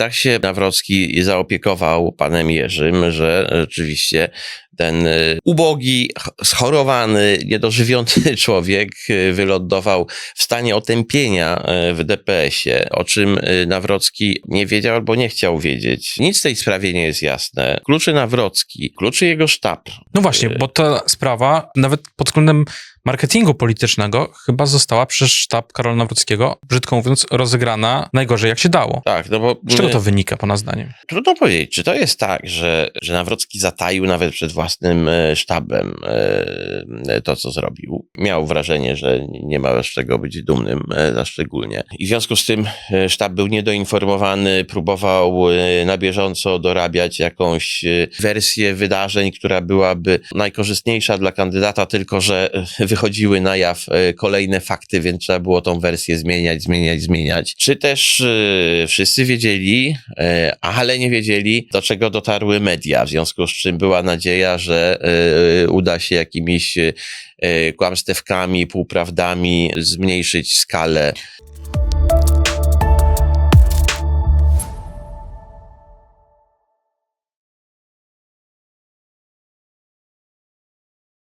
Tak się Nawrocki zaopiekował panem Jerzym, że rzeczywiście ten y, ubogi, ch- schorowany, niedożywiony człowiek y, wylądował w stanie otępienia y, w DPS-ie, o czym Nawrocki nie wiedział albo nie chciał wiedzieć. Nic w tej sprawie nie jest jasne. Kluczy Nawrocki, kluczy jego sztab. No właśnie, bo ta sprawa nawet pod względem marketingu politycznego chyba została przez sztab Karola Nawrockiego, brzydko mówiąc, rozegrana najgorzej jak się dało. Tak, no bo Z czego to wynika, pana zdaniem? Trudno powiedzieć, czy to jest tak, że, że Nawrocki zataił nawet przed własnym e, sztabem e, to, co zrobił. Miał wrażenie, że nie ma z czego być dumnym e, za szczególnie. I w związku z tym sztab był niedoinformowany, próbował na bieżąco dorabiać jakąś wersję wydarzeń, która byłaby najkorzystniejsza dla kandydata, tylko że wychodziły na jaw kolejne fakty, więc trzeba było tą wersję zmieniać, zmieniać, zmieniać. Czy też wszyscy wiedzieli, ale nie wiedzieli, do czego dotarły media, w związku z czym była nadzieja, że e, uda się jakimiś e, kłamstewkami, półprawdami zmniejszyć skalę